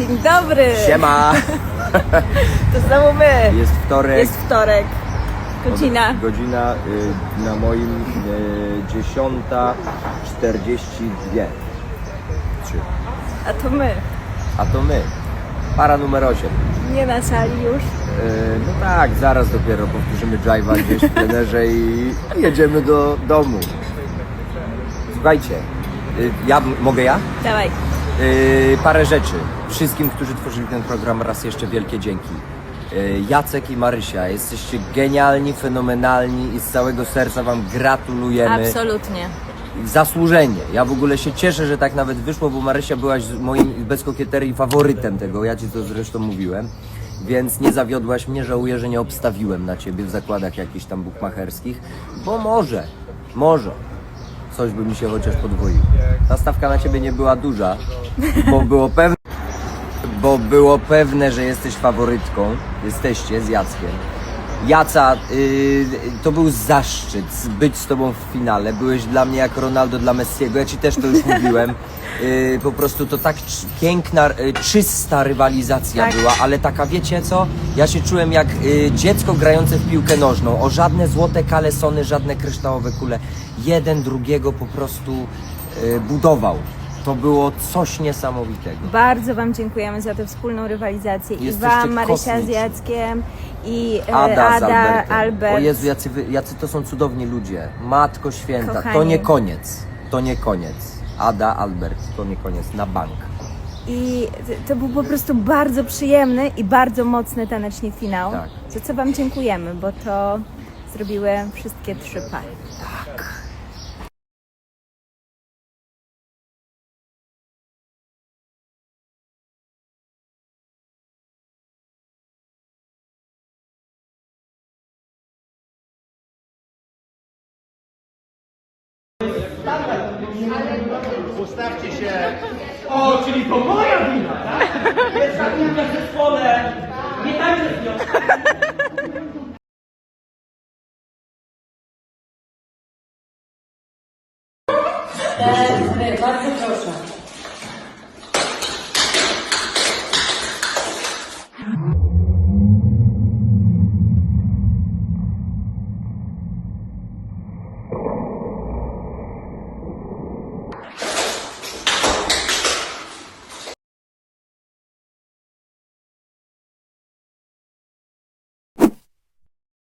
Dzień dobry! Siema! To znowu my! Jest wtorek. Jest wtorek. Godzina. Godzina y, na moim y, 10.42. Trzy. A to my. A to my. Para numer 8. Nie na sali już. Y, no tak, zaraz dopiero powtórzymy drive'a gdzieś w plenerze i jedziemy do domu. Słuchajcie, y, ja mogę ja? Dawaj. Yy, parę rzeczy. Wszystkim, którzy tworzyli ten program, raz jeszcze wielkie dzięki. Yy, Jacek i Marysia, jesteście genialni, fenomenalni i z całego serca Wam gratulujemy. Absolutnie. Zasłużenie. Ja w ogóle się cieszę, że tak nawet wyszło, bo Marysia byłaś moim bez kokieterii faworytem tego. Ja Ci to zresztą mówiłem. Więc nie zawiodłaś mnie, żałuję, że nie obstawiłem na Ciebie w zakładach jakichś tam bukmacherskich, bo może, może coś by mi się chociaż podwoiło. Ta stawka na Ciebie nie była duża, bo było pewne, bo było pewne, że jesteś faworytką. Jesteście z Jackiem. Jaca, y, to był zaszczyt być z Tobą w finale. Byłeś dla mnie jak Ronaldo dla Messiego. Ja Ci też to już mówiłem. Y, po prostu to tak piękna, y, czysta rywalizacja Tak. była, ale taka, wiecie co? Ja się czułem jak y, dziecko grające w piłkę nożną. O żadne złote kalesony, żadne kryształowe kule. Jeden drugiego po prostu y, budował. To było coś niesamowitego. Bardzo Wam dziękujemy za tę wspólną rywalizację. I Jesteście Wam, Marysia z kosmiczni. Jackiem i e, Ada, Ada, z Albertem. Albert. O Jezu, jacy, wy, jacy to są cudowni ludzie. Matko święta, to Kochani. nie koniec. To nie koniec. Ada, Albert, to nie koniec. Na bank. I t- to był po prostu bardzo przyjemny i bardzo mocny taneczny finał. Tak. Za co Wam dziękujemy, bo to zrobiły wszystkie trzy pary. Ustawcie się. O, czyli to moja wina, tak? Pierwsza piłka w zespole. Nie tańczę z nią. Bardzo proszę.